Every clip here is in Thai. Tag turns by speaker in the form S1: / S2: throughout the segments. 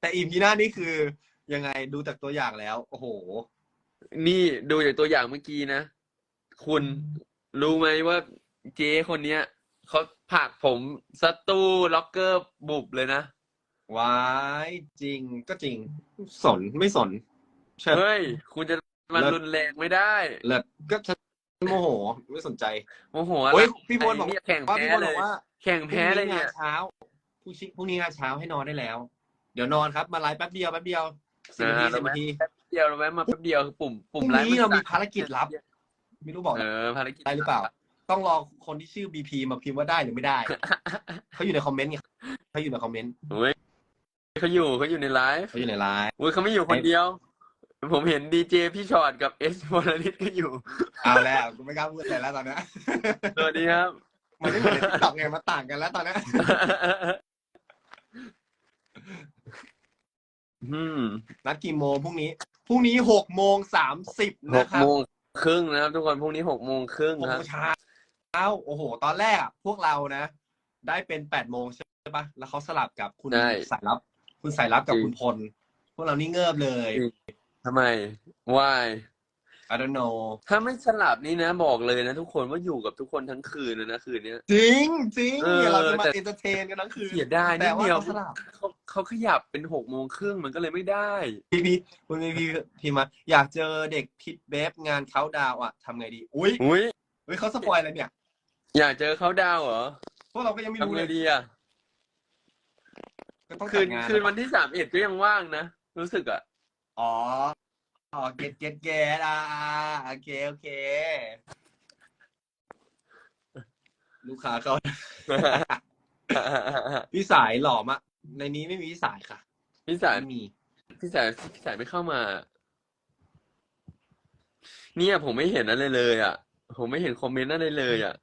S1: แต่อีพีหน้านี่คือยังไงดูจากตัวอย่างแล้ว โอ้โห
S2: นี่ดูจากตัวอย่างเมื่อกี้นะ คุณรู้ไหมว่าเจ๊คนเนี้ยเขาผลักผมสตู้ล็อกเกอร์บุบเลยนะ
S1: ว้ายจริงก็จริง สนไม่สนเชิญ
S2: เฮ้ย คุณจะมา
S1: เลิศ
S2: รุนแรงไม่ได้
S1: เลิศก็ฉันโมโห ไม่สนใจ
S2: โมโหอะไร
S1: โอ้ยพี่พลบอก
S2: เนี่ยแข่ง
S1: ว่า
S2: แพ้
S1: พี่พล
S2: เล
S1: บอยกว่า
S2: แข่งแพ้เลย
S1: พรุ่งนี้
S2: เนี่
S1: งายนเช้าพรุ่งชิพรุ่งนี้งานเช้าให้นอนได้แล้ว เดี๋ยวนอนครับ มาไลฟ์แป๊บเดียวแป๊บเดียวสิบนาที
S2: อ่า
S1: สิบนาที
S2: แป๊บเดียวเราแวะมาแป๊บเดียวปุ่ม
S1: พรุ่
S2: ปุ่ม
S1: ง
S2: ไลฟ์
S1: นี้เรา
S2: น
S1: มีภารกิจลับไม่รู้บอก
S2: เออภารกิจ
S1: ได้หรือเปล่า ต้องรอคนที่ชื่อบีพีมาพิมพ์ว่าได้หรือไม่ได้ เขาอยู่ในคอมเมนต์ไงเขาอยู่ในคอมเมนต์
S2: เฮ้ยเขาอยู่เขาอยู่ในไลฟ์
S1: เขาอยู่ในไลฟ์
S2: อุ้ยเขาไม่อยู่คนเดียว ผมเห็นดีเจพี่ชอตกับเอสวรลิตก็อยู่
S1: เอาแล้วกูไม่กล้าพูดอะไรแล้วตอนเนี้ย
S2: สวัสดีครับ
S1: มันไม่เหมือนในทิกตอกไงมาต่างกันแล้วตอนเนี้ย
S2: อืม
S1: นัดกี่โมงพรุ่งนี้พรุ่งนี้หกโมงสามสิบ
S2: ห
S1: นะ
S2: ก
S1: ครับ
S2: โมงครึ่งนะครับทุกคนพรุ่งนี้หกโมงครึ่ง
S1: หก
S2: ค
S1: โม
S2: รับ
S1: งเช้าเอ้าโอ้โห ตอนแรกอะพวกเรานะ ได้เป็นแปดโมงใช่ปะแล้วเขาสลับกับคุณ
S2: ใช่
S1: สายลับ คุณสายลับกับ
S2: จริง
S1: คุณพล พวกเรานี่เงิบเลย
S2: จริงทำไม why
S1: I don't know
S2: ถ้าไม่สลับนี่นะบอกเลยนะ ทุกคนว่าอยู่กับทุกคนทั้งคืนเลยนะคืนเนี้ย
S1: จริงจริง
S2: เออ
S1: เราจะมา
S2: แต่
S1: เอนเตอร์เทนกันทั้งคืน
S2: เสียดายนิ
S1: แต่
S2: ด
S1: ว่า
S2: เดียว
S1: เขาสลับ
S2: เขาเขาขยับเป็นหกโมงครึ่งมันก็เลยไม่ได้
S1: พี่พี่คุณพี่พี่พี่มาอยากเจอเด็กพิดเบฟงานเขาดาวน์อะทำไงดีอุ้ย
S2: อุ้ย
S1: เฮ้ยเขาสปอยอะไรเนี่ย
S2: อยากเจอเขาดาวเหรอ
S1: พวกเราก็ยังไม่รู้
S2: ทำ
S1: เล
S2: ไง
S1: ย
S2: ดีอะ
S1: ก็ต้อง
S2: คื
S1: จั
S2: น
S1: ดงาน
S2: คืนวันที่สามเอ็ดก็ยังว่างนะ รู้สึกอะ
S1: อ๋อ อ๋อเก็ตเก็ตเก็ตอ่าโอเคโอเค ลูกค้าเขา พี่สายหล่อมะ ในนี้ไม่มีพี่สายค่ะ
S2: พี่สาย
S1: ไม่มี
S2: พี่สายพี่สายไม่เข้ามา เนี่ยผมไม่เห็นอะไรเลย อะ ผมไม่เห็นคอมเมนต์อะไรเลยอะ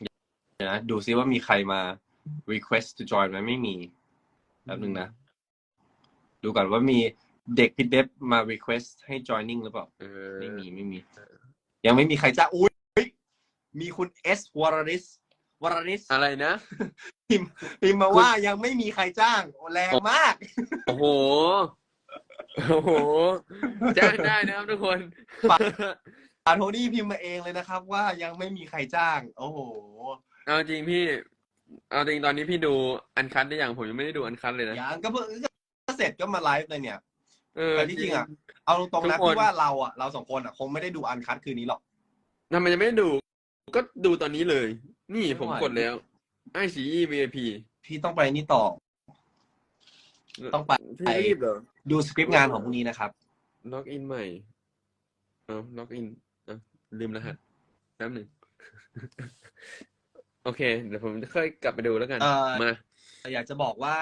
S1: เดี๋ยวนะดูซิว่ามีใครมา request to join ไหมไม่มีแป๊บนึงนะ ดูก่อนว่ามี เด็กพิดเดฟมา request ให้ joining หรือเปล่า
S2: เออ
S1: ไม่มีไม่มี ยังไม่มีใครจ้าอุ้ยมีคุณเอสวรริสวรริส
S2: อะไรนะ
S1: พิมพ์พิมพ์มาว่ายังไม่มีใครจ้างโอ้แรงมาก
S2: โอ้โหโอ้โหจ้างได้นะครับทุกคน
S1: อาโทนี่พิมพ์มาเองเลยนะครับ ว่ายังไม่มีใครจ้าง โอ้โห
S2: เอาจริงพี่ เอาจริงตอนนี้พี่ดูอันคัดได้ยังผมยังไม่ได้ดูอันคัดเลยนะ
S1: ยังก็เพิ่งก็เสร็จก็มาไลฟ์เลยเนี่ย
S2: เออ
S1: แต่ที่จริงอะเอาตรงๆนะ
S2: ทุกคน
S1: พี่ว่าเราอะเราสองคนอะคงไม่ได้ดูอันคัดคืนนี้หรอก
S2: ทำไมยังไม่ได้ดู ก็ดูตอนนี้เลย นี่
S1: ไม่ไหว
S2: ผมกดแล้วไอซี VIP
S1: พี่ต้องไปนี่ต่อ ต้องไป
S2: พี่รีบเหรอ
S1: ดูสคริปต์งานของพรุ่งนี้นะครับ
S2: ล็อกอินใหม่ เอาล็อกอินเอาลืมรหัสแป๊บหนึ่ง โอเค เดี๋ยวผมจะค่อยกลับไปดูแล้วกัน
S1: เอ่อ
S2: มา
S1: อยากจะบอกว่า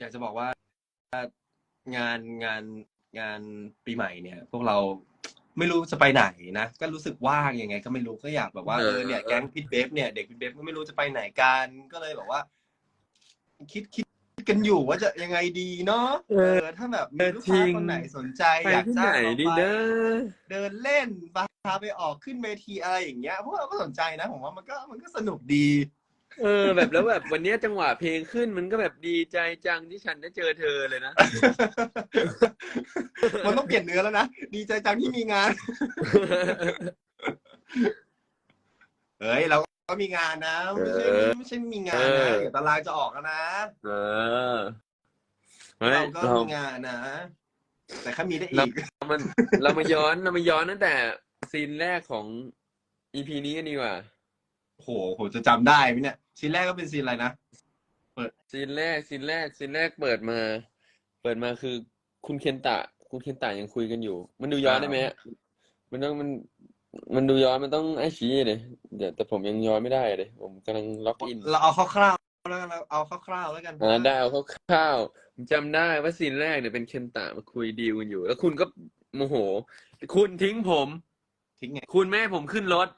S1: อยากจะบอกว่า งานงานงานปีใหม่เนี่ย พวกเราไม่รู้จะไปไหนนะ ก็รู้สึกว่างยังไง ก็ไม่รู้ก็อยากแบบว่า
S2: เอ
S1: เอ
S2: อ
S1: อเนี่ยแก๊งพิทเบฟเนี่ยเด็กพิทเบฟก็ไม่รู้จะไปไหนกันก็เลยแบบว่า คิดคิดกันอยู่ว่าจะยังไงดีเนาะเออถ้าแบบมีลูกค้าคนไหนสนใจ
S2: ไป
S1: อยาก
S2: ที่
S1: จ้า
S2: ไหน
S1: งเรา
S2: ดี
S1: ไป
S2: นะ
S1: เดินเล่นพาไปออกขึ้นเวทีอะไรอย่างเงี้ยพวกเราก็สนใจนะผมว่ามันก็มันก็สนุกดี
S2: เออ แบบแล้วแบบวันเนี้ยจังหวะเพลงขึ้นมันก็แบบดีใจจังที่ฉันได้เจอเธอเลยนะ
S1: มันต้องเปลี่ยนเนื้อแล้วนะ ดีใจจังที่มีงาน เฮ้ยเราก็มีงานนะ ไม่ใช่
S2: เออ
S1: ไม่ใช่ไม่มีงานนะ
S2: เออ
S1: เดี๋ยวตารางจะออกแล้วนะ
S2: เออเฮ้ย
S1: เราก็
S2: เรา
S1: มีงานนะ แต่ถ้ามีได้อีก
S2: มัน เรามาย้อนเรามาย้อนตั้งแต่ซีนแรกของอีพีนี้กันดีกว่า
S1: โหผมจะจำได้ไหมเนี่ยซีนแรกก็เป็นซีนอะไรนะ
S2: ซีนแรกซีนแรกซีนแรกเปิดมา เปิดมาคือคุณเคนตะ คุณเคนตะยังคุยกันอยู่ มันดูย้อนได้ไหมฮะมันต้องมันมันดูย้อนมันต้องไอชี้เลยเดี๋ยวแต่ผมยังย้อนไม่ได้เลยผมกำลังล็อกอิน
S1: เราเอาคร่าวๆแล้วกันเราเอาคร่าวๆแล้วกัน
S2: อ่าได้เอาคร่าวๆผมจำได้ว่าซีนแรกเนี่ยเป็นเคนตะมาคุยดีลกันอยู่ แล้วคุณก็โมโห คุณทิ้งผม
S1: ทิ้งไง
S2: คุณแม่ให้ผมขึ้นรถ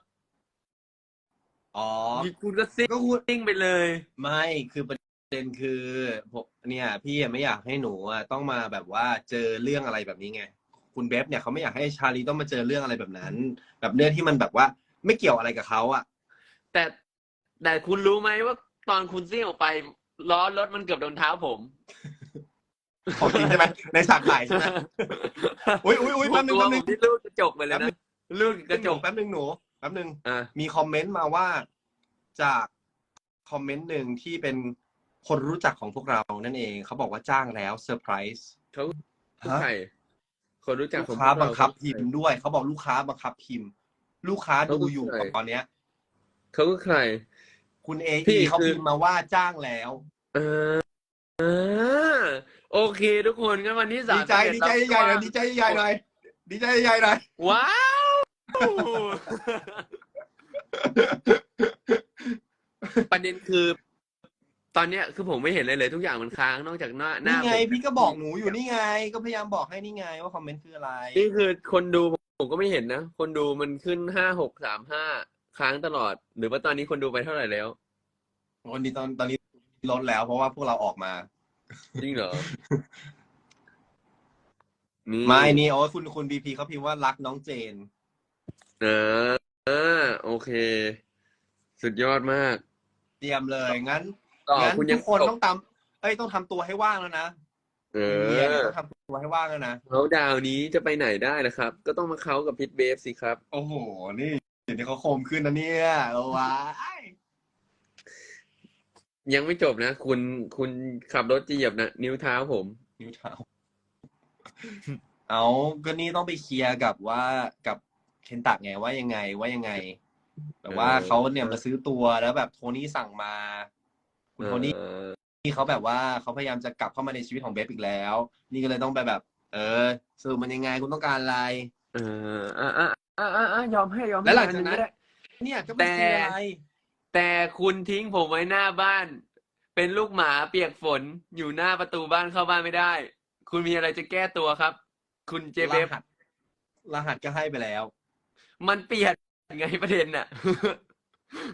S1: อ๋อ
S2: คุณก็ซิ่ง
S1: ก็คุณ
S2: ซิ่งไปเลย
S1: ไม่คือประเด็นคือผมเนี่ย พี่อะไม่อยากให้หนูอะต้องมาแบบว่าเจอเรื่องอะไรแบบนี้ไง คุณเบฟเนี่ยเขาไม่อยากให้ชาลีต้องมาเจอเรื่องอะไรแบบนั้น แบบเรื่องที่มันแบบว่าไม่เกี่ยวอะไรกับเขาอะ
S2: แต่แต่คุณรู้ไหมว่า ตอนคุณซิ่งออกไปล้อรถมันเกือบโดนเท้าผม
S1: ของจริงใช่ไหมในฉากถ่ายใช่ไหมอุ๊ยอุ๊ยอุ๊ยแป๊บนึง
S2: ตัว
S1: แป๊บนึง
S2: ผมที่ลูกกระจกไปเลยนะลูกกระจก
S1: แป๊บนึงหนู แป๊บนึง
S2: อะ
S1: มีคอมเมนต์มาว่าจากคอมเมนต์หนึ่งที่เป็นคนรู้จักของพวกเรานั่นเอง เขาบอกว่าจ้างแล้วเซอร์ไพรส์
S2: เขาใครคนรู้จัก
S1: ลูก
S2: ของ
S1: ค้า
S2: พวกเร
S1: บังคับพิมพ์ด้วย เขาบอกลูกค้าบังคับพิมพ์ ลูกค้าดูอยู่
S2: เขาคือใคร
S1: ตอนเนี้ย
S2: เขาคือใคร
S1: คุณเอ
S2: พี่
S1: เขา
S2: คือ
S1: พิมพ์มาว่าจ้างแล้ว
S2: เอออ่าโอเค ทุกคนงั้นวันที่สา
S1: ดี
S2: ม
S1: ใจดีใจใหญ่หน่อยดีใจใหญ่หน่อยดีใจใหญ่หน่อย
S2: ว้าว ประเด็นคือ ตอนเนี้ยคือผมไม่เห็นเลยเลย ทุกอย่างมันค้างนอกจากหน้าหน้า
S1: นี่ไง
S2: ผม
S1: พี่ก็บอกหนูอยู่นี่ไง ก็พยายามบอกให้นี่ไงว่าคอมเมนต์คืออะไร
S2: นี่คือคนดูผมก็ไม่เห็นนะ คนดูมันขึ้นห้าหกสามห้าค้างตลอด หรือว่าตอนนี้คนดูไปเท่าไหร่แล้ว
S1: วันนี้ตอนตอนนี้ลดแล้วเพราะว่าพวกเราออกมา
S2: จริงเหรอ นี่
S1: ไม่นี่โอ้ยคุณคุณบีพีเขาพิมพ์ว่ารักน้องเจน
S2: เออเออ โอเค สุดยอดมาก
S1: เตรียมเลยงั้น
S2: ต่อ
S1: งั้น
S2: คุณยั
S1: ทุ
S2: ง
S1: กคนต้องตำเอ้ยต้องทำตัวให้ว่างแล้วนะ
S2: เอ
S1: เฮียเนี่ย
S2: อ
S1: ต้องทำตัวให้ว่างแล้วนะ
S2: เขาดาวนี้จะไปไหนได้นะครับ ก็ต้องมาเขากับพิทเบฟสิครับ
S1: โอ้โหนี่เดี๋ยวนี้เขาโคมขึ้นนะเนี่ยเอาวะ
S2: ยังไม่จบนะ คุณคุณขับรถจะเหยียบนะ นิ้วเท้าผม
S1: นิ้วเท้าเอาก็นี่ต้องไปเคลียร์กับว่ากับ เคนตักไงว่ายังไงว่ายังไง แบบว่า
S2: เออ
S1: เขาเนี่ยมาซื้อตัวแล้วแบบโทนี่สั่งมา คุณโทนี่
S2: เออ
S1: ที่เขาแบบว่าเขาพยายามจะกลับเข้ามาในชีวิตของเบฟอีกแล้ว นี่ก็เลยต้องไปแบบ เออสรุปมันยังไงคุณต้องการอะไร
S2: เอออะอะอะอะอะยอมให้ยอมให้
S1: แล้วหลังจากนั้น
S2: อัก็ได้
S1: เนี่ยก็ไม่ซีอะไร
S2: แต่คุณทิ้งผมไว้หน้าบ้าน เป็นลูกหมาเปียกฝนอยู่หน้าประตูบ้านเข้าบ้านไม่ได้ คุณมีอะไรจะแก้ตัวครับ คุณเจเบ
S1: ร
S2: ฟ
S1: หัสรหัสก็ให้ไปแล้ว
S2: มันเปลี่ยนไงประเด็นน่ะ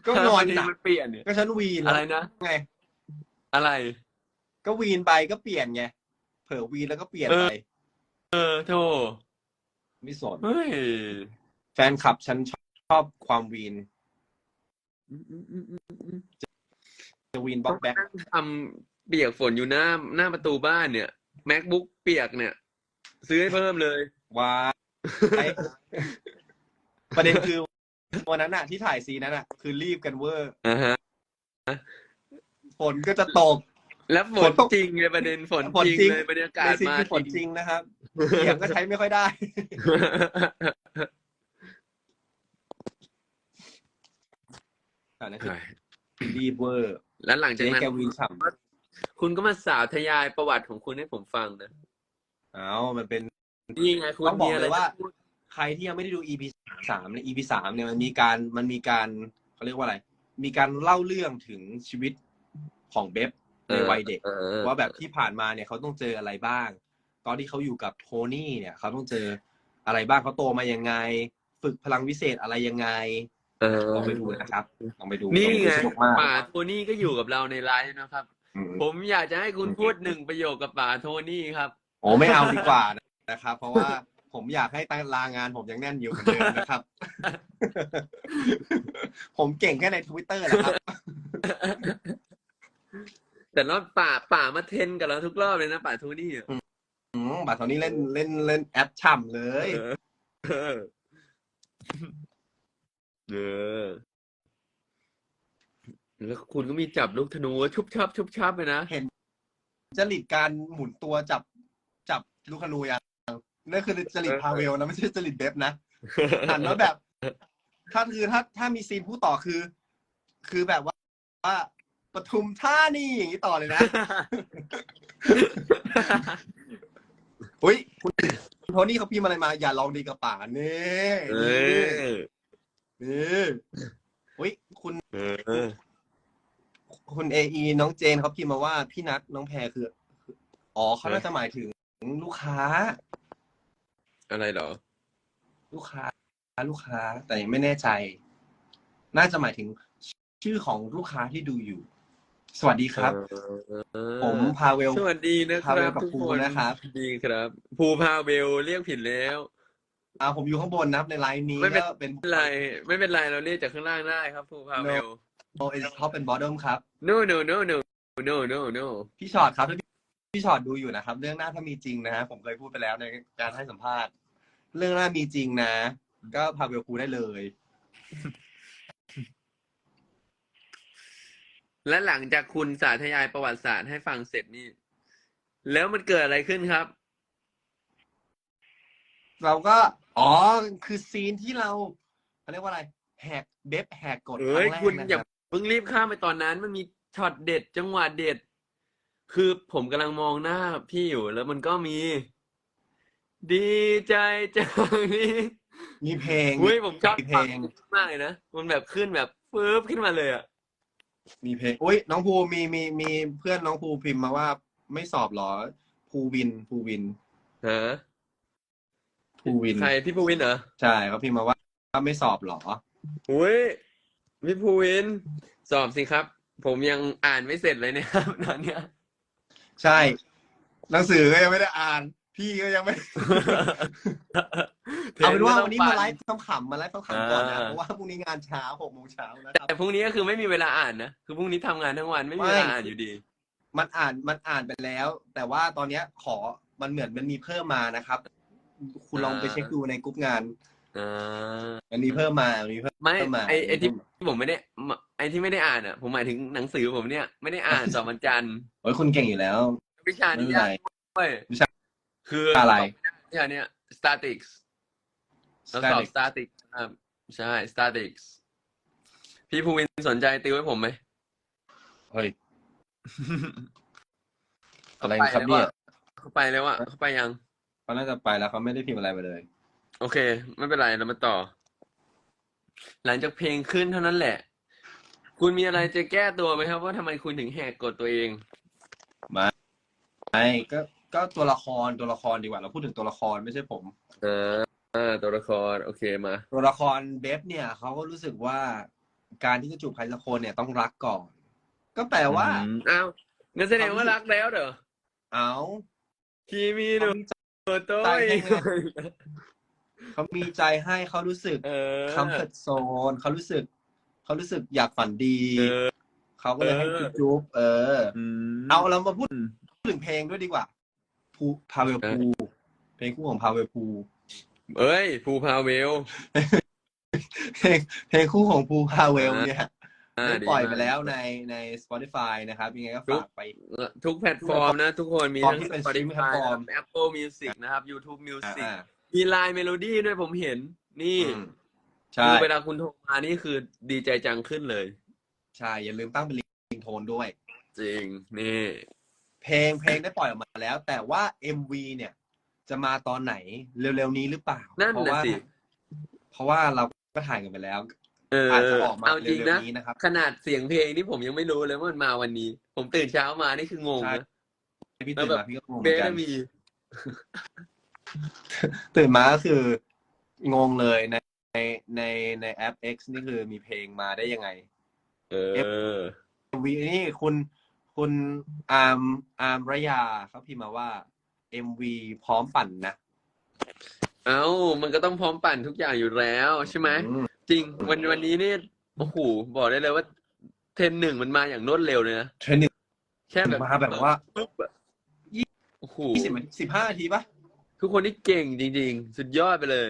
S1: ก็งอน
S2: ประเด็
S1: น่ะ
S2: มันเปลี่ยนเนี่ย
S1: ก็ฉันวีน
S2: อะไรนะ
S1: ไง
S2: อะไร
S1: ก็วีนไปก็เปลี่ยนไง เผลอวีนแล้วก็เปลี่ยนไป
S2: เออโธ่
S1: ไม่สน
S2: เฮ้ย
S1: แฟนคลับฉันชอบความวีน
S2: อืมอืมอืมอืมอืม
S1: จะวีนบล็อกแบ็ค
S2: นั่งทำเปียกฝนอยู่หน้า หน้าประตูบ้านเนี่ย macbook เปียกเนี่ย ซื้อให้เพิ่มเลย
S1: ว้าย ประเด็นคือวันนั้นอะที่ถ่ายซีนนั้นอะคือรีบกันเวอร์
S2: อ่าฮะ
S1: ฝนก็จะตก
S2: แล้วฝ
S1: ฝ
S2: น
S1: นตก
S2: จริงเลยประเด็นฝน
S1: ฝน
S2: จริง
S1: จริง
S2: เลยบรรยากา
S1: ใน
S2: ศ
S1: ซีน
S2: มา
S1: คือฝนจริงนะครับเสียงก็ใช้ไม่ค่อยได้ อันนั้นคือรีบเวอร์
S2: แล้วหลังจาก
S1: เจ๊
S2: นั้น
S1: แกวีนฉ่
S2: คุณก็มาสาวทยายประวัติของคุณให้ผมฟังนะำ
S1: เอ้ามันเป็น
S2: นี่ไงคุณ
S1: ต้องบอก
S2: มีอะไร
S1: เลยว่า
S2: จะพูด
S1: ใครที่ยังไม่ได้ดู EP สามเนี่ย EP สามเนี่ยมันมีการมันมีการเขาเรียกว่าอะไร มีการเล่าเรื่องถึงชีวิตของเบฟในวัยเด็ก
S2: ออ
S1: ว่าแบบที่ผ่านมาเนี่ยเขาต้องเจออะไรบ้าง ตอนที่เขาอยู่กับโทนี่เนี่ยเขาต้องเจออะไรบ้างเขาโตมายังไง ฝึกพลังวิเศษอะไรยังไง
S2: เออ
S1: ลองไปดูนะครับลองไปดู
S2: นี่
S1: ลอ
S2: ไง
S1: ดูสนุกมาก
S2: ป่าโทนี่ก็อยู่กับเราในไลฟ์นะครับ
S1: อืม
S2: ผมอยากจะให้คุณพูดหนึ่งประโยคกับป่าโทนี่ครับ
S1: โอ้ไม่เอาดีกว่านะครับ เพราะว่า ผมอยากให้ตารางงานผมยังแน่นอยู่เหมือนเดิมนะครับ ผมเก่งแค่ในทวิตเตอร์แหละครับ
S2: แต่รอบป่าป่ามาเทรนกับเราทุกรอบเลยนะป่าโทนี่อะ
S1: อืมบัตรตอนนี้เล่นเล่นเล่นแอปฉ่ำเลย
S2: เออเออเออแล้วคุณก็มีจับลูกธนูชุบชับชุบชับเลยนะ
S1: จริตการหมุนตัวจับจับลูกคนูอย่าง นั่นคือจริตพาเวลนะไม่ใช่จริตเบฟนะหันแล้วแบบถ้าคือถ้าถ้ามีซีนพูดต่อคือ คือแบบว่าว่าปทุมท่านี่อย่างนี้ต่อเลยนะอุ้ยคุณคุณโทนี่เขาพิมพ์อะไรมา อย่าลองดีกับป่านี่
S2: เออ
S1: นี่อุ้ยคุณ
S2: เออ
S1: คุณเอไอน้องเจนเขาพิมพ์มาว่าพี่นัทน้องแพรคือ อ๋อเขาน่าจะหมายถึงลูกค้า
S2: อะไรเหรอ
S1: ลูกค้า ลูกค้าแต่ยังไม่แน่ใจ น่าจะหมายถึงชื่อของลูกค้าที่ดูอยู่ สวัสดีครับ
S2: เออ
S1: ผมพาเวล
S2: สวัสดีนะค
S1: พาเว
S2: รั
S1: ล
S2: บ
S1: กับ
S2: ทุก
S1: ภู
S2: คน
S1: นะครับ
S2: ดีครับ ภูพาเวลเรียกผิดแล้ว
S1: อ่าผมอยู่ข้างบนนะครับในไลน์นี้
S2: ไม่เป็น
S1: ก็เป็น
S2: ไม่เป็นไร ไม่เป็นไรเราเรียกจากข้างล่างได้ครับ ภูพาเวล
S1: โอเอสท็อปเป็นบอทเดิมครับ
S2: no no no no no no no
S1: พี่ชอตครับถ้า พี่พี่ชอตดูอยู่นะครับ เรื่องหน้าถ้ามีจริงนะฮะผมเคยพูดไปแล้วในการให้สัมภาษณ์ เรื่องหน้ามีจริงนะ ก็พาเวลคูได้เลย
S2: และหลังจากคุณสาธยายประวัติศาสตร์ให้ฟังเสร็จนี่ แล้วมันเกิดอะไรขึ้นครับ
S1: เราก็อ๋อคือซีนที่เราเขาเรียกว่าอะไรแหกเบบแหกกฎค
S2: เอ้
S1: รั้
S2: ย
S1: งแรก
S2: คุณ
S1: นะ
S2: อย่า
S1: ครับ
S2: เพิ่งรีบข้ามไปตอนนั้น มันมีช็อตเด็ดจังหวะเด็ด คือผมกำลังมองหน้าพี่อยู่แล้วมันก็มี ดีใจจังนี่
S1: มีเพลง
S2: เฮ้ยผมชอบ
S1: มีเพลง
S2: มากเลยนะ มันแบบขึ้นแบบฟืบขึ้นมาเลยอะ
S1: มีเพลงอุ้ยน้องภูมีมีมีเพื่อนน้องภูพิมพ์มาว่าไม่สอบเหรอภูวินภูวิน
S2: ฮะ
S1: ภูวิน
S2: ใครพี่ภูวินเหรอ
S1: ใช่เขาพิมพ์มาว่าว่าไม่สอบเหรอ
S2: อุ้ยพี่ภูวิน สอบสิครับ ผมยังอ่านไม่เสร็จเลยเนี่ยครับตอนเนี้ย
S1: ใช่ หนังสือก็ยังไม่ได้อ่าน พี่ก็ยังไม่ เอาเป็นว่าวันนี้มาไลฟ์ขำๆมาไลฟ์ขำๆก่อนนะเพราะว่าพรุ่งนี้งานเช้าหกโมงเช้านะครับ
S2: แต่พรุ่งนี้ก็คือไม่มีเวลาอ่านนะคือพรุ่งนี้ทำงานทั้งวันไม่มีเวลา
S1: ไม่
S2: อ่านอยู่ดี
S1: มันอ่านมันอ่านไปแล้ว แต่ว่าตอนเนี้ยขอมันเหมือนมันมีเพิ่มมานะครับ คุณลองไปเช็คดูในกรุ๊ปงาน
S2: อ่า
S1: มันมีเพิ่มมามันมีเพิ่ม
S2: ไม่
S1: มา
S2: ไอไอที่ผมไม่ได้ไอที่ไม่ได้อ่านอะ ผมหมายถึงหนังสือผมเนี่ยไม่ได้อ่านสอบวันจันทร์
S1: โอ้ยคุณเก่งอยู่แล้ว
S2: วิชา
S1: ไม่
S2: นี้
S1: เป็นไร
S2: ยากด้วย
S1: วิชา
S2: คือ
S1: อะไร
S2: วิชาเนี้ย statics เราสอบ
S1: Static
S2: statics ครับใช่ statics พี่ภูวินสนใจติวให้ผมไหม
S1: เฮ้ยอะไรครับเนี่ย
S2: เขาไปแล้วอะเขาไปยัง
S1: เขาน่าจะไปแล้วเขาไม่ได้พิมพ์อะไรมาเลย
S2: โอเค ไม่เป็นไรเรามาต่อ หลังจากเพลงขึ้นเท่านั้นแหละ คุณมีอะไรจะแก้ตัวไหมครับ ว่าทำไมคุณถึงแหกกฎตัวเอง
S1: ไม่ก็ก็ตัวละครตัวละครดีกว่า เราพูดถึงตัวละครไม่ใช่ผม
S2: อ่าอ่าตัวละคร โอเคมา
S1: ตัวละครเบฟเนี่ยเขาก็รู้สึกว่าการที่จะจูบใครสักคนเนี่ยต้องรักก่อน ก็แปลว่า
S2: อืมอ้าวงั้นแสดงว่ารักแล้วเหรอ
S1: เอา
S2: คีมีหนูโต้ย
S1: เขามีใจให้เขารู้สึก
S2: เออ
S1: คัมเฟิร์ตโซนเขารู้สึกเขารู้สึกอยากฝันดี
S2: เออ
S1: เขาก็เลยให้
S2: เออ
S1: จุ๊บเออ
S2: อืม
S1: เอาเรามาพูดถึงเพลงด้วยดีกว่าภูพาเวล
S2: เออ
S1: ภูเพลงคู่ของพาเวลภู
S2: เอ้ยภูพาเวล
S1: เพลงเพลงคู่ของภูพาเวลเนี่ย
S2: อ่า
S1: ได้
S2: ดี
S1: ปล่อย
S2: มาก
S1: ไปแล้วในใน Spotify นะครับยังไงก็ฝากไป
S2: ทุกแพลตฟอร์มนะ ทุกคนมี
S1: พร้อม
S2: ทั้ง
S1: ที่เป็น
S2: Spotify
S1: streaming platform
S2: Apple Music นะครับ YouTube Music
S1: อ่า
S2: มี Line Melody ด้วยผมเห็น นี่
S1: อืมใช่
S2: คือเวลาคุณโทรมานี่คือดีใจจังขึ้นเลย
S1: ใช่ อย่าลืมตั้งเป็นลิงโทนด้วย
S2: จริง นี่
S1: เพลงเพลงได้ปล่อยออกมาแล้ว แต่ว่า MV เนี่ย จะมาตอนไหนเร็วๆนี้หรือเปล่า
S2: นั่น
S1: เพราะ
S2: น่ะ
S1: ว่า
S2: สิ
S1: เพราะว่าเราก็ถ่ายกันไปแล้ว
S2: เออ
S1: อาจจะออกมา
S2: เอาจ
S1: เร็
S2: ริง
S1: ว
S2: นะ
S1: ๆนี้นะครับ
S2: ขนาดเสียงเพลงนี่ผมยังไม่รู้เลยว่ามันมาวันนี้ ผมตื่นเช้ามานี่คืองง
S1: ใช่
S2: นะ
S1: พี่
S2: แล้ว
S1: ตื่น
S2: แบบ
S1: มาพี่ก็งงเห
S2: เบ
S1: มือน
S2: ส
S1: กัน
S2: มี
S1: ตื่นมาก็คืองงเลยในในในในแอป X นี่คือมีเพลงมาได้ยังไง
S2: เออ
S1: MV นี่คุณคุณอาร์มอาร์มระยาเขาพิมพ์มาว่า MV พร้อมปั่นนะ
S2: เอ้า มันก็ต้องพร้อมปั่นทุกอย่างอยู่แล้วใช่ไหม
S1: อืม
S2: จริง วันวันนี้นี่โอ้โหบอกได้เลยว่า เทรนหนึ่งมันมาอย่างรวดเร็วเลยนะ
S1: เทรนหนึ่ง
S2: แค่แบบ
S1: มาแบบว่า
S2: ปุ๊บอะโอ้โห
S1: ยี่สิบสิบห้านาทีปะ
S2: ทุกคนที่เก่งจริง ๆ สุดยอดไปเลย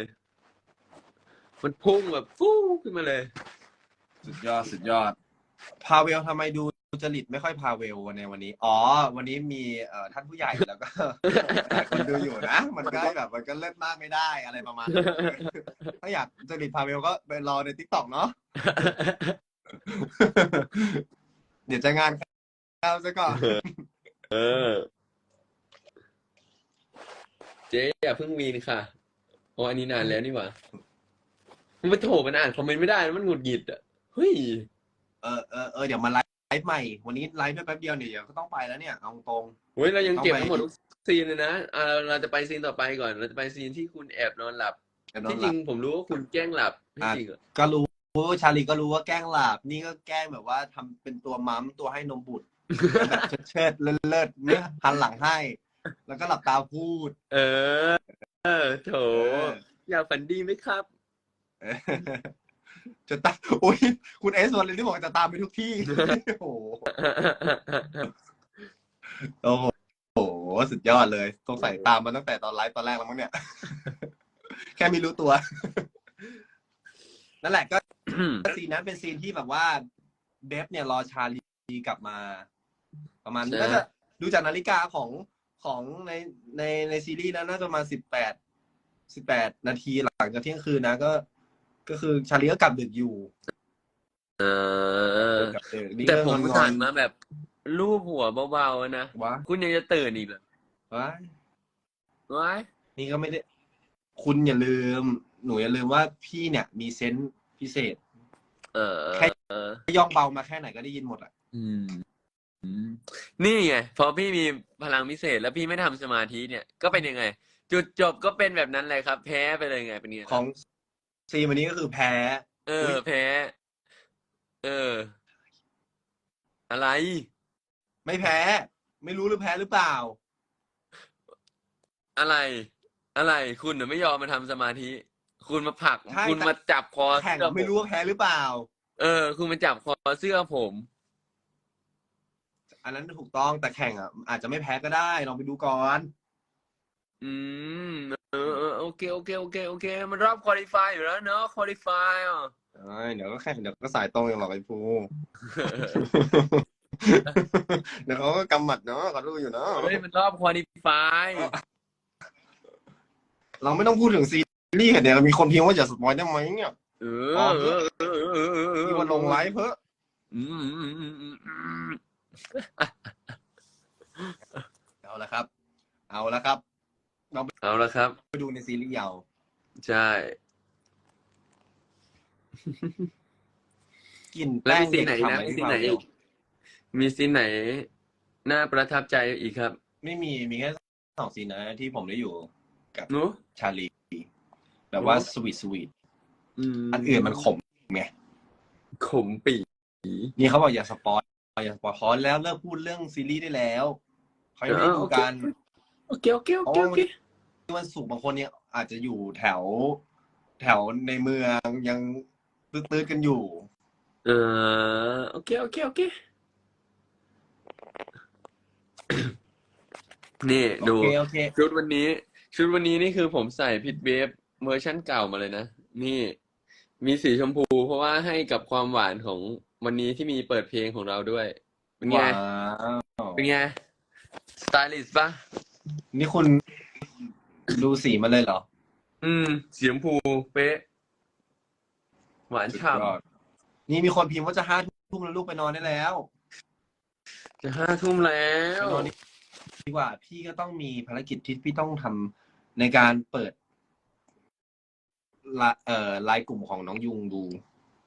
S2: มันพุ่งแบบฟู้ขึ้นมาเลย
S1: สุดยอดสุดยอด พาเวลทำไมดูจริตไม่ค่อยพาเวลในวันนี้ อ๋อ วันนี้มีเอ่อท่านผู้ใหญ่แล้วก็ หลายคนดูอยู่นะ มันก็แบบมันก็เล่นมากไม่ได้อะไรประมาณนั้นถ้าอยากจริตพาเวลก็ไปรอในทิกตอกเนาะ เดี๋ยวจะงานเข้าซะก่อน
S2: เออเจ๊อย่าเพิ่งวีนค่ะเพราะอันนี้นานแล้วนี่หว่ามันไปโถมันอ่านคอมเมนต์ไม่ได้มันหงุดหงิดอะเฮ้ย
S1: เออเออเออเดี๋ยวมาไลฟ์ใหม่ วันนี้ไลฟ์แป๊บเดียวเดี๋ยวก็ต้องไปแล้วเนี่ยเอาตรง
S2: เฮ้ยเรายังเก็บ
S1: เอาไป
S2: ทั้งหมดทุกซีนเลยนะอ่าเราจะไปซีนต่อไปก่อน เราจะไปซีนที่คุณแอบนอนหลับ
S1: แต่นอน
S2: ที่
S1: ห
S2: จ
S1: ลั
S2: ริ
S1: บ
S2: งผมรู้ว่าคุณแกล้งหลับไม่
S1: อะ
S2: จริงเหรอ
S1: ก็รู้ชาลีก็รู้ว่าแกล้งหลับ นี่ก็แกล้งแบบว่าทำเป็นตัวมัมตัวให้นมบุตรแบบเชิดๆเลิศๆเนี่ยหันหลังให้ แล้วก็หลับตาพูด
S2: เออ เออโถ
S1: เออ
S2: อยากฝันดีไหมครับ
S1: เออจะตามโอ้ยคุณเอสวันเลยที่บอกจะตามไปทุกที่ โอ้โหโอ้โหโอ้โหสุดยอดเลยสงสัยตามมาตั้งแต่ตอนไลฟ์ตอนแรกแล้วมั้งเนี่ย แค่ไม่รู้ตัว นั่นแหละก็ซีนนั้นเป็นซีนที่แบบว่าเบฟเนี่ยรอชาลีกลับมา ประมาณ
S2: ใช่
S1: น่าจะดูจากนาฬิกาของ ของในในในซีรีส์นั้นน่าจะประมาณสิบแปดสิบแปดนาทีหลังจากเที่ยงคืนนะก็ ก็คือชาลีก็กลับดึกอยู่
S2: เออ
S1: กลับดึกนี่
S2: แต่
S1: ก็
S2: ผม
S1: นอ
S2: สั่
S1: น
S2: น มาแบบรูปหัวเบาๆนะ
S1: ๆว้า
S2: คุณยังจะตื่นอีกเหรอ
S1: ว้า
S2: ว้าย
S1: นี่ก็ไม่ได้ คุณอย่าลืม หนูอย่าลืมว่าพี่เนี่ย มีเซนส์พิเศษ
S2: เออ
S1: แค่
S2: เออ
S1: ย่องเบามาแค่ไหนก็ได้ยินหมดอะ
S2: อืม อืมนี่ไงพอพี่มีพลังพิเศษแล้วพี่ไม่ทำสมาธิเนี่ยก็เป็นยังไง จุดจบก็เป็นแบบนั้นเลยครับ แพ้ไปเลยไงเป็นไง
S1: ของซีนวันนี้ก็คือแพ้
S2: เออแพ้ เออ อะไร
S1: ไม่แพ้ ไม่รู้หรือแพ้หรือเปล่า
S2: อะไร อะไร คุณน่ะไม่ยอมมาทำสมาธิ คุณมาผลัก
S1: ใช่
S2: คุณมาจับคอ
S1: แข่ง
S2: เสื้อผ
S1: ไม่รู้ว่าแพ้หรือเปล่า
S2: เออ คุณมาจับคอเสื้อผม
S1: อันนั้นถูกต้องแต่แข่งอะอาจจะไม่แพ้ก็ได้ลองไปดูก่อน
S2: อืมเออเออโอเคโอเคโอเคโอเค มันรอบควอลิฟายอยู่แล้วเนาะควอลิฟายอะ
S1: เอ้ยเดี๋ยวก็แข่งเดี๋ยวก็สายตรงอย่างหรอกไอ้ภูเดี๋ยวเขาก็กำหมัดเนาะเขาดูอยู่เนาะ
S2: เฮ้ยมันรอบควอลิฟาย
S1: เราไม่ต้องพูดถึงซีรีส์เดี๋ยวมีคนพิมพ์ว่าอย่าสปอยได้ไหมเนี่ย
S2: เอ
S1: อ๋
S2: อ
S1: อ
S2: เออเออเออเออเออ
S1: ที่ว่าลงไลฟ์เพ้อะ
S2: อืมอืมอืมอืมอืม
S1: เอาละครับ เอาละครับ
S2: เอาละครับ
S1: ไปดูในซีรีส์ยาว
S2: ใช่
S1: กิน
S2: แล้ว
S1: แป้
S2: มี
S1: ง
S2: ซีนไหน
S1: เด็ก
S2: นะ
S1: ทำ
S2: มี
S1: ที่
S2: ซีนไหน
S1: ความเร็
S2: อี
S1: ว
S2: กมีซีนไหน น่าประทับใจอีกครับ
S1: ไม่มีมีแค่สองซีนนะที่ผมได้อยู่
S2: หนู
S1: ชาลีแบบว่า
S2: โอ้
S1: สวีทสวีท
S2: อืม
S1: อันอื่นมันขมไง
S2: ขมปี
S1: นี่เขาบอกอย่าสปอย อย่าสปอยพอแล้วเลิกพูดเรื่องซีรีส์ได้แล้วเขายังไม่ได้ดูกัน
S2: โอเคโอเคโอเคโอเค
S1: วันศุกร์บางคนเนี่ยอาจจะอยู่แถว แถวในเมืองยังตื้อๆกันอยู่
S2: เออโอเคโอเคโอเคนี่
S1: โอ
S2: ดู
S1: เคโอเค
S2: ชุดวันนี้ ชุดวันนี้นี่คือผมใส่พิทเวฟเวอร์ชั่นเก่ามาเลยนะ นี่ มีสีชมพูเพราะว่าให้กับความหวานของ วันนี้ที่มีเปิดเพลงของเราด้วย เป็นไง
S1: ว้าว
S2: เป็นไง สไตลิสต์ปะ
S1: นี่คุณดูสีมาเลยเหรอ
S2: อืมสีชมพูเป๊ะ หวาน
S1: สุด
S2: ฉ่
S1: ยอดนี่มีคนพิมพ์ว่าจะห้าทุ่มแล้วลูกไปนอนได้แล้วำ
S2: จะห้าทุ่มแล้
S1: ไป
S2: ว
S1: นอนดีกว่า พี่ก็ต้องมีภารกิจที่พี่ต้องทำในการเปิดละเอ่อไลน์กลุ่มของน้องยุงดู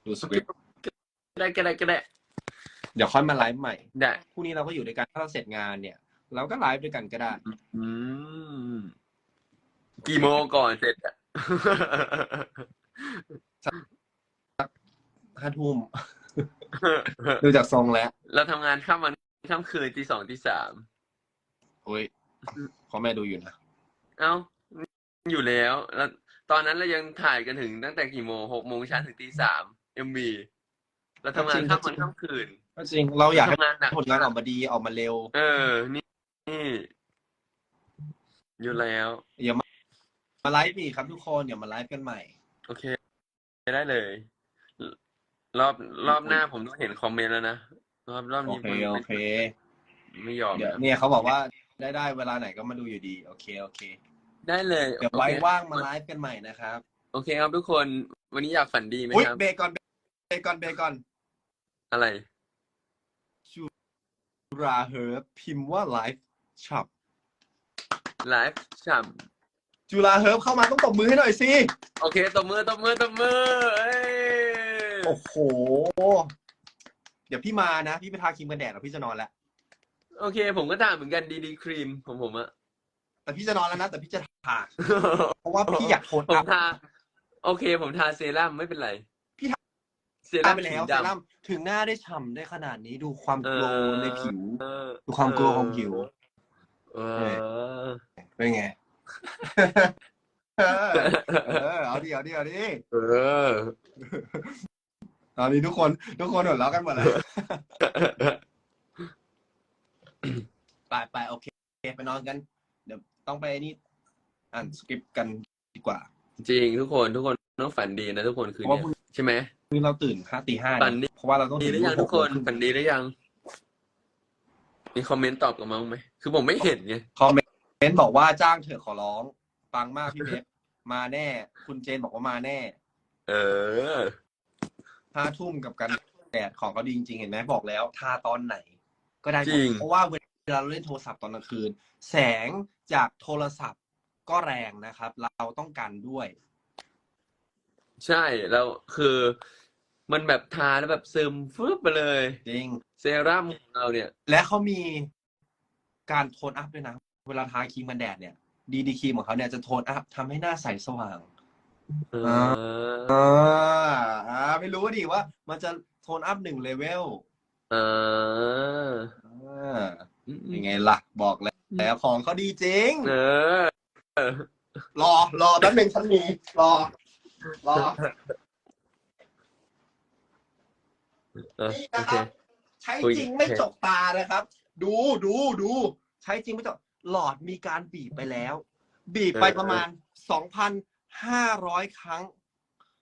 S1: ดูสคริปต์
S2: ก็ ได้ก็ได้ก็ได้
S1: เดี๋ยวค่อยมาไลฟ์ใหม่
S2: ได้
S1: พรุ่งนี้เราก็อยู่ด้วยกันถ้าเราเสร็จงานเนี่ย เราก็ไลฟ์ด้วยกันก็ได้
S2: อืมกี่โมงก่อนเสร็จอะ
S1: ห้าทุ่มดูจากทรงแล้ว
S2: เราทำงานข้ามวันข้ามคืนตีสองตีสาม
S1: โอ้ยพ่อแม่ดูอยู่นะ
S2: เอ้า อยู่แล้ว แล้ว ตอนนั้นเรายังถ่ายกันถึงตั้งแต่กี่โมงหกโมงเช้าถึงตีสามเอ็มบี เราทำงานข้ามวันข้ามคืน
S1: ก็จริงเราอยากให้
S2: ทำงานหนัก
S1: ผลงานออกมาดีออกมาเร็ว
S2: เออ นี่นี่อยู่แล้ว
S1: อย่ามามาไลฟ์อีกครับทุกคนอย่ามาไลฟ์กันใหม่
S2: โอเคได้เลย รอบรอบหน้าผมต้องเห็นคอมเมนต์แล้วนะรอบรอบ
S1: โอ
S2: นี้
S1: เค
S2: ไม่
S1: โอเค
S2: ไม่ยอม
S1: เดี๋ยว
S2: นะ
S1: เนี่ยเขาบอกว่าได้ได้เวลาไหนก็มาดูอยู่ดี โอเคโอเค
S2: ได้เลย
S1: เดี๋ยว
S2: โอ
S1: ไว้
S2: เค
S1: ว่างมาไลฟ์กันใหม่นะครับ
S2: โอเคครับทุกคน วันนี้อยากฝันดีไหม
S1: อุ้ย
S2: ครับ
S1: เบรกก่อนเบรกก่อนเบรกก่อน
S2: อะไร
S1: ชูราเฮิร์บพิมพ์ว่าไลฟ์ช็อป
S2: ไลฟ์ฉ่
S1: จุฬาเฮิร์บเข้ามาต้องตบมือให้หน่อยสิำ
S2: โอเคตบมือตบมือตบมือเอ้ย
S1: โอ้โห เดี๋ยวพี่มานะ พี่ไปทาครีมกันแดดแล้วพี่จะนอนแล้ว
S2: โอเค ผมก็ทาเหมือนกันดีดีครีมของผมอะ
S1: แต่พี่จะนอนแล้วนะ แต่พี่จะทา เพราะว่าพี่อยากโทน
S2: ผม
S1: อัพ
S2: ทา โอเค ผมทาเซรั่มไม่เป็นไร
S1: พี่ทา
S2: เซ
S1: ทา
S2: รั่ม
S1: ไปแล้ว
S2: สี
S1: เซ
S2: ดำ
S1: รั่มถึงหน้าได้ฉ่ำได้ขนาดนี้ดูความ
S2: เอ
S1: โกล
S2: อ
S1: ในผิว
S2: เออ
S1: ดูความโกลของผิว
S2: เออ
S1: เป็นไง เออเออเอาดิเอาดิเอาดิ
S2: เออ
S1: ตอนนี้ทุกคน ทุกคนหัวเราะกันหมดแล้วไปไปโอเคไปนอนกัน เดี๋ยวต้องไปนี่อ่านสคริปต์กันดีกว่า
S2: จริงทุกคนทุกคนต้องฝันดีนะทุกคนคืน
S1: เพราะ
S2: เนี้
S1: ว่าพรุ่ง
S2: ยใช่ไหม
S1: นี้เราตื่นห้าตีห้า
S2: ฝันดี
S1: เพราะว่าเราต้อง
S2: ดีหรือยังทุกคนฝันดีหรือยัง มีคอมเมนต์ตอบกลับมาบ้างไหมคือผมไม่เห็นไง
S1: คอมเมนต์บอกว่าจ้างเถอะขอร้องปังมากพี่เบฟมาแน่ คุณเจนบอกว่ามาแน่
S2: เออ
S1: ห้าทุ่มกับกันแดดของเขาดีจริงๆเห็นไหมบอกแล้วทาตอนไหน ก็ได้หมด
S2: จริง
S1: เพราะว่าเวลาเราเล่นโทรศัพท์ตอนกลางคืน แสงจากโทรศัพท์ก็แรงนะครับ เราต้องกันด้วย
S2: ใช่แล้วคือมันแบบทาแล้วแบบซึมฟึบไปเลย
S1: จริง
S2: เซรั่มของเราเนี่ย
S1: และเขามีการโทนอัพด้วยนะ เวลาทาครีมกันแดดเนี่ย ดีดีครีมของเขาเนี่ยจะโทนอัพทำให้หน้าใสสว่าง
S2: เอ
S1: อ่า
S2: อ
S1: อ่าอ่าไม่รู้ดิว่า มันจะโทนอัพหนึ่งเลเวล
S2: เออ
S1: อ่ายังไงล่ะ บอกแล้วแล้วของเขาดีจริง
S2: เออ
S1: รอรอแป๊บหนึงฉันมีรอ รอ
S2: เออ
S1: นี่
S2: โอ
S1: นะ
S2: เค
S1: ครับ ใช้จริงไม่จกตานะครับ ดูดูดู ใช้จริงไม่จกหลอดมีการบีบไปแล้ว บีบไปประมาณสองพันห้าร้อยครั้ง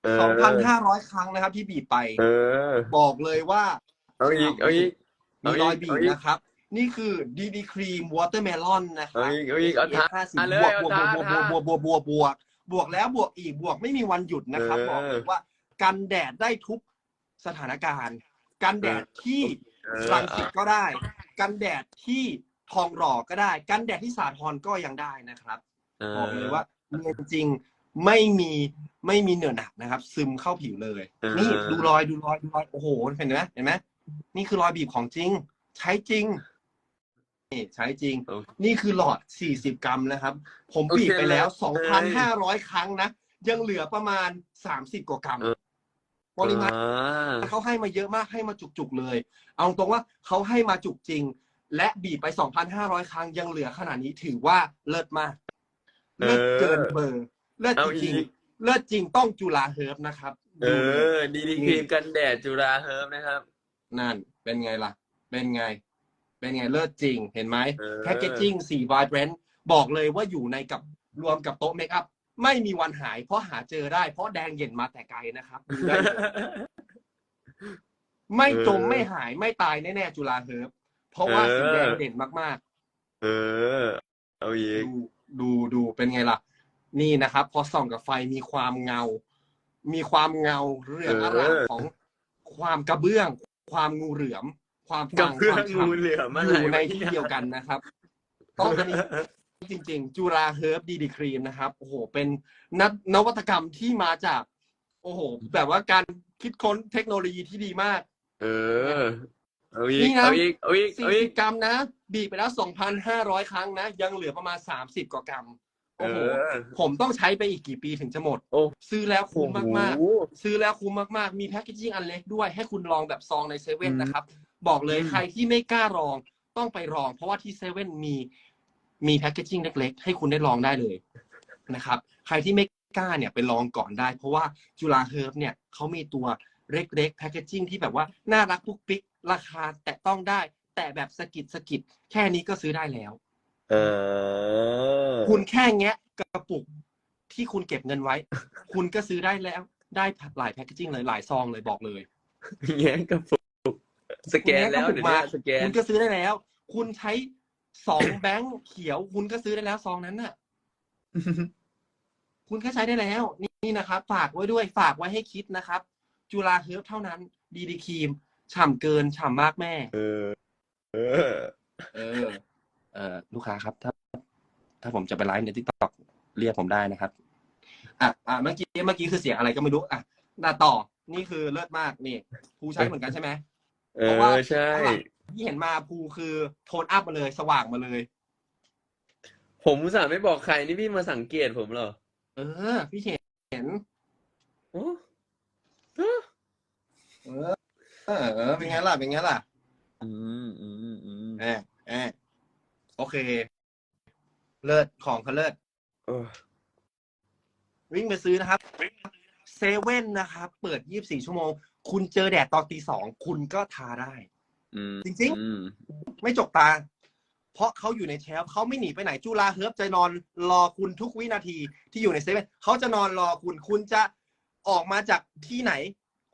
S2: เออ
S1: สองพันห้าร้อยครั้งนะครับ ที่บีบไป
S2: เออ
S1: บอกเลยว่า
S2: เอาอีก เอาอีก
S1: มีรอยบีบ
S2: เอาอีก
S1: นะครับ นี่คือดีดีครีมวอเตอร์เมลอนนะค
S2: เอา
S1: รับ
S2: อีก เอาอีก เอาทา
S1: ห้าสิบ
S2: ทาเลย
S1: บวก
S2: เอา
S1: บวก
S2: ทา
S1: บวก
S2: ทา
S1: บวกบวกบวกบวก บวกแล้วบวกอีกบวกไม่มีวันหยุดนะครับ
S2: เออ
S1: บอกเลยว่ากันแดดได้ทุกสถานการณ์ กันแดดที่
S2: เออ
S1: รังสิตก็ได้ กันแดดที่ทองหล่อก็ได้ กันแดดที่สาทรก็ยังได้นะครับ
S2: เอ
S1: บอกเลยว่าเนียนจริงไม่มีไม่มีเหนอะหนักนะครับ ซึมเข้าผิวเลย นี่ดูรอยดูรอยดูรอยโอ้โหเห็นไหมเห็นไหมนี่คือรอยบีบของจริง ใช้จริง นี่ใช้จริง
S2: โอเค
S1: นี่คือหลอด 40 กรัมนะครับ ผม
S2: โอเค
S1: บีบไปแล้ว
S2: เลย
S1: 2,500 ครั้งนะ ยังเหลือประมาณ 30 กว่ากรัม
S2: เออ
S1: ปริมาณ
S2: อ่า
S1: เขาให้มาเยอะมากให้มาจุกๆเลย เอาตรงว่าเขาให้มาจุกจริง และบีบไป 2,500 ครั้งยังเหลือขนาดนี้ถือว่าเลิศมากเลิศเกินเบอร์ เลิศ
S2: เอา
S1: จ
S2: อี
S1: ริง
S2: ก
S1: ๆเลิศจริงต้องจุฬาเฮิร์บนะครับ
S2: เออดีดีครีมกันแดดจุฬาเฮิร์บนะครับ
S1: นั่นเป็นไงล่ะ เป็นไง เป็นไงเลิศจริงเห็นไหม
S2: เออ
S1: แพคเกจจิ้งสีวายแบรนด์บอกเลยว่าอยู่ในกับรวมกับโต๊ะเมคอัพไม่มีวันหายเพราะหาเจอได้เพราะแดงเย็นมาแต่ไกลนะครับดูได้เลย ไม่จม
S2: เออ
S1: ไม่หายไม่ตายแน่ๆจุฬาเฮิร์บเพราะว่า
S2: เออ
S1: สีแดงเด่นมาก
S2: เออ เอาอี
S1: ๆ
S2: ก
S1: ดูดูดูเป็นไงล่ะ นี่นะครับ พอส่องกับไฟมีความเงา มีความเงาเรื่องอร่าม
S2: เออ
S1: ของความกระเบื้อง ความงูเหลือม ความ
S2: กั
S1: ฟั
S2: บ
S1: ง
S2: เพื่อ
S1: ความ
S2: งู
S1: ฉ่ำ
S2: เหลือม
S1: อ
S2: อะไร
S1: ยู่ใน
S2: วะ
S1: ที่เดียวกันนะครับต้องอันนี้จริง ๆ จุฬาเฮิร์บดีดีครีมนะครับโอ้โหเป็นนันวัตกรรมที่มาจาก โอ้โหแบบว่าการคิดค้นเทคโนโลยีที่ดีมาก
S2: เออเอาอี
S1: นี่
S2: ก
S1: นะ
S2: เอาอีกเอาอีกเอาอีก
S1: 40กรัมนะ บีบไปแล้ว2,500ครั้งนะ ยังเหลือประมาณ30กว่ากรัม
S2: เอ
S1: โอ้โห
S2: อ
S1: ผมต้องใช้ไปอีกกี่ปีถึงจะหมด
S2: โอ้
S1: ซื้อแล้วคุ้มมาก
S2: โอ้โห
S1: ๆซื้อแล้วคุ้มมากๆ มีแพคเกจิ้งอันเล็กด้วย ให้คุณลองแบบซองในเซเว่น
S2: อืม
S1: นะครับ บอกเลย
S2: อืม
S1: ใครที่ไม่กล้าลองต้องไปลอง เพราะว่าที่เซเว่นมีมีแพคเกจิ้งเล็กๆ ให้คุณได้ลองได้เลยนะครับ ใครที่ไม่กล้าเนี่ยไปลองก่อนได้ เพราะว่าจุฬาเฮิร์บเนี่ยเขามีตัวเล็กๆแพคเกจิ้งที่แบบว่า น่ารักปุ๊กปิ๊ก ราคาแตะต้องได้ แต่แบบสะกิดสะกิดแค่นี้ก็ซื้อได้แล้ว
S2: เออ
S1: คุณแค่แงะกระปุกที่คุณเก็บเงินไว้ คุณก็ซื้อได้แล้ว ได้หลายแพคเกจิ้งเลยหลายซองเลยบอกเลย
S2: แง้กระปุก สแกนแล้ว
S1: คุณ
S2: เดี๋ยว
S1: แง้
S2: นี้
S1: กระปุกมา
S2: สแกน
S1: คุณก็ซื้อได้แล้ว คุณใช้สองแบงค์เขียวคุณก็ซื้อได้แล้วซองนั้นน่ะ คุณก็ใช้ได้แล้ว นี่นะครับ ฝากไว้ด้วยฝากไว้ให้คิดนะครับ จุฬาเฮิร์บเท่านั้น ดีดีครีมฉ่ำเกินฉ่ำมากแม่
S2: เออ เออ
S1: เออ เออลูกค้าครับ ถ้า ถ้าผมจะไปไลฟ์ในทิกตอกเรียกผมได้นะครับ อะอะเมื่อกี้เมื่อกี้คือเสียงอะไรก็ไม่รู้อะด่าต่อนี่คือเลิศมากนี่ภูใช้เหมือนกันใช่ไหม
S2: เอ
S1: เพราะว่า
S2: อใช่
S1: ข้างหลังที่เห็นมาภูคือโทนอัพมาเลย สว่างมาเลย
S2: ผมอุตส่าห์ไม่บอกใครนี่พี่มาสังเกตผมเหรอ
S1: เออ พี่เห็น
S2: โอ้
S1: เออเออเออเป็นไงล่ะเป็นไงล่ะ
S2: อืมอืมอืม
S1: แอบแอบโอเค เลิศของเขาเลิศ
S2: โอ้
S1: วิ่งไปซื้อนะครับเซเว่นนะครับ เปิด 24 ชั่วโมง คุณเจอแดดตอนตีสองคุณก็ทาได้
S2: อืม
S1: จริง
S2: อืม
S1: ๆไม่จกตา เพราะเขาอยู่ในเชลฟ์เขาไม่หนีไปไหนจุฬาเฮิร์บจะนอนรอคุณทุกวินาทีที่อยู่ในเซเว่นเขาจะนอนรอคุณคุณจะออกมาจากที่ไหน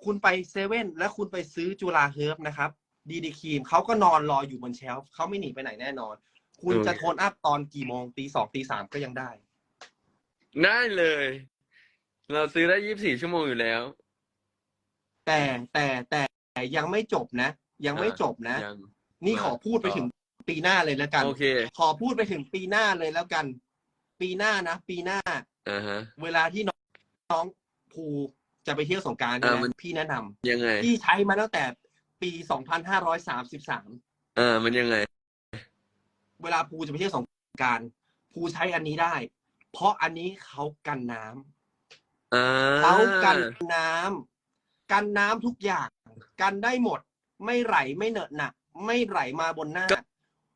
S1: คุณไปเซเว่นแล้วคุณไปซื้อจุฬาเฮิร์บนะครับ ดีดีครีมเขาก็นอนรออยู่บนเชลฟ์เขาไม่หนีไปไหนแน่นอน คุณจะโทนอัพตอนกี่โมงตีสองตีสามก็ยังได้
S2: ได้เลย เราซื้อได้ยี่สิบสี่ชั่วโมงอยู่แล้ว
S1: แต่แต่แต่ยังไม่จบนะ ยังไม่จบนะ
S2: ยัง
S1: นี่ขอพูดไปถึงปีหน้าเลยแล้วกัน
S2: โอเค
S1: ขอพูดไปถึงปีหน้าเลยแล้วกัน ปีหน้านะปีหน้า
S2: อ่าฮะ
S1: เวลาที่น้องน้องภูจะไปเที่ยวสงกรารใช่
S2: อ่า
S1: ไห
S2: มั
S1: ม
S2: น
S1: พี่แนะนำ
S2: ยังไง
S1: พี่ใช้มาตั้งแต่ปี 2533
S2: อ่ามันยังไง
S1: เวลาภูจะไปเที่ยวสงกรารภูใช้อันนี้ได้ เพราะอันนี้เขากันน้ำ
S2: อ่า
S1: เขากันน้ำ กันน้ำทุกอย่าง กันได้หมด ไม่ไหลไม่เหนอะหนัก ไม่ไหลมาบนหน้า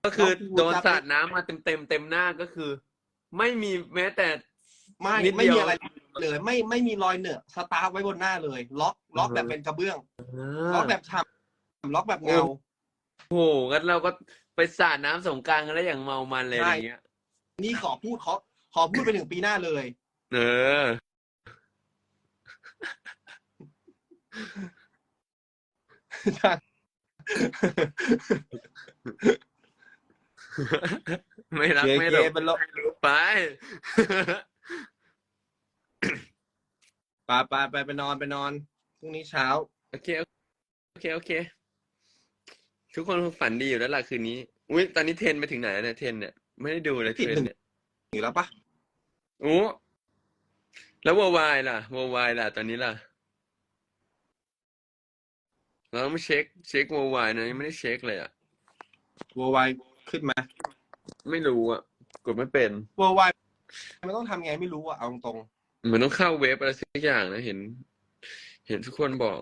S2: ก็คือ
S1: น้องภู
S2: โดน
S1: จะไป
S2: สาดน้ำมาเต็มเต็มๆเต็มหน้าก็คือ ไม่มีแม้แต่
S1: ไม่
S2: นิด
S1: ไม่
S2: เดียว
S1: มีอะไรเลยไม่ไม่มีรอยเหนอะสตาร์ฟไว้บนหน้าเลย ล็อกล็อกแบบเป็นกระเบื้องล็อกแบบฉ่ำล็อกแบบเงา
S2: โอ้โหงั้นเราก็ไปสาดน้ำสงกรารกันแล้วอย่างเมามันเลย
S1: ใช่
S2: อย่างเงี้ย
S1: นี่ขอพูดขอขอพูดไปถึงปีหน้าเลย
S2: เออ ไม่รัก
S1: เก
S2: ไม่
S1: เก
S2: หลง
S1: เป็นลบ
S2: ไป
S1: ไปไปไปไปนอนไปนอนพรุ่งนี้เช้า
S2: โอเค โอเค โอเค ทุกคนคงฝันดีอยู่แล้วล่ะคืนนี้ อุ้ยตอนนี้เทรนไปถึงไหนแล้วเนี่ยเทรนเนี่ย ไม่ได้ดูเลยเท
S1: ติด
S2: รน
S1: หนึ่ง
S2: เนี่ย
S1: อยู่แล้วปะ
S2: โอ้แล้ววอวายล่ะวอวายล่ะ ตอนนี้ล่ะ เราต้องเช็คเช็ควอวายนะยังไม่ได้เช็คเลยอะ
S1: วัววายขึ้นมา
S2: ไม่รู้อะกดไม่เป็น
S1: วัววายมันต้องทำไงไม่รู้อะเอาตรง
S2: เหมือนต้องเข้าเว็บอะไรสักอย่างนะเห็น เห็นทุกคนบอก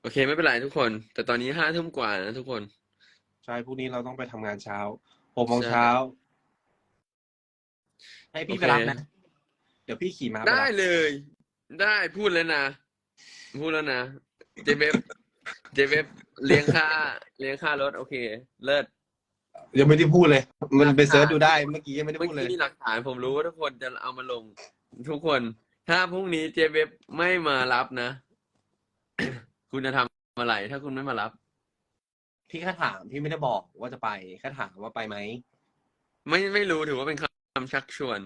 S2: โอเคไม่เป็นไรทุกคน แต่ตอนนี้ห้าทุ่มกว่านะทุกคน
S1: ๆใช่พรุ่งนี้เราต้องไปทำงานเช้าหกโมง
S2: ใช่
S1: เช้า ให้พี่
S2: โอ
S1: ไป
S2: เค
S1: รับนะเดี๋ยวพี่ขี่ม้าไป
S2: ได้
S1: รับ
S2: เลย ได้พูดแล้วนะ พูดแล้วนะ เจเว็บเจเว็บเลี้ยงค่า เลี้ยงค่ารถ โอเค เลิศ
S1: ยังไม่ได้พูดเลย มันไปเซิร์ชดูได้เมื่อกี้ยังไม่ได้
S2: เมื่อ
S1: พูดเลย
S2: กี้มีหลักฐานผมรู้ว่าทุกคนจะเอามาลง ทุกคน ถ้าพรุ่งนี้เจเว็บไม่มารับนะ คุณจะทำอะไร ถ้าคุณไม่มารับ
S1: พี่แค่ถามพี่ไม่ได้บอกว่าจะไปแค่ถามว่าไปไหม
S2: ไม่ไม่รู้ถือว่าเป็นคำชักชวน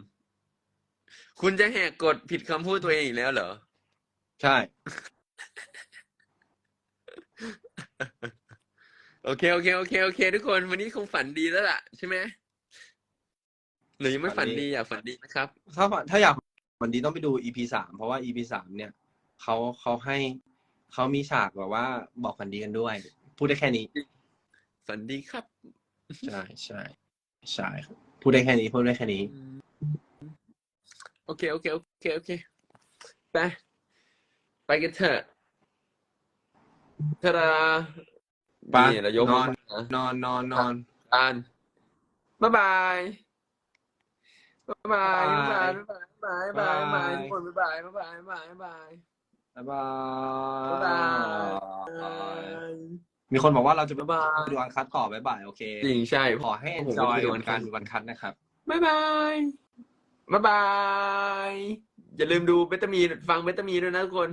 S2: คุณจะแหกกฎผิดคำพูดตัวเองอีกแล้วเหรอ
S1: ใช่
S2: โอเคโอเคโอเคโอเค ทุกคนวันนี้คงฝันดีแล้วล่ะใช่ไหมหรือยังไม่ฝันดีอยากฝันดีนะครับ
S1: ถ้าถ้าอยากวันดีต้องไปดู EP สามเพราะว่า EP สามเนี่ยเขาเขาให้เขามีฉากแบบว่าบอกฝันดีกันด้วย พูดได้แค่นี้
S2: ฝันดีครับ
S1: ใช่ใช่ใช่ครับพูดได้แค่นี้พูดได้แค่นี้
S2: โอเค โอเค โอเค โอเค ไป ไปกันเถอะทารา
S1: ไป
S2: นี่เรายก
S1: นอน
S2: มืนะ
S1: นอนนอนนอน
S2: การบ๊ายบายบ๊ายบายบ๊ายบายบ๊ายบายบ๊ายบายบ๊ายบายทุกคนบ๊ายบายบ๊ายบายบ๊ายบายบ๊ายบาย
S1: บ๊ายบาย
S2: บ๊ายบาย
S1: มีคนบอกว่าเราจะไป
S2: บ๊ายบาย
S1: ดูอันคัดต่อบ๊ายบายโอเค
S2: จริงใช่
S1: ขอให้
S2: ผม
S1: enjoy
S2: ก็ไปดู
S1: กับ
S2: Uncut
S1: การดูวันคัดนะครับ
S2: บ๊ายบาย บ๊ายบาย อย่าลืมดูเบตามีฟังเบตามีด้วยนะทุกคน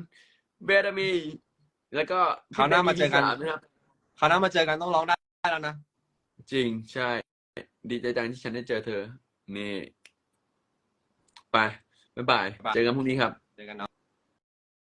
S2: เบตามีแล้วก็
S1: คราวหน้ามาเจอกัน
S2: ที่สนะครับ
S1: คราวหน้ามาเจอกันต้องร้องได้แล้วนะ
S2: จริงใช่ ดีใจจังที่ฉันได้เจอเธอ นี่ ไป บ๊ายบาย
S1: บ๊ายบาย
S2: เจอกันพรุ่งนี้ครับ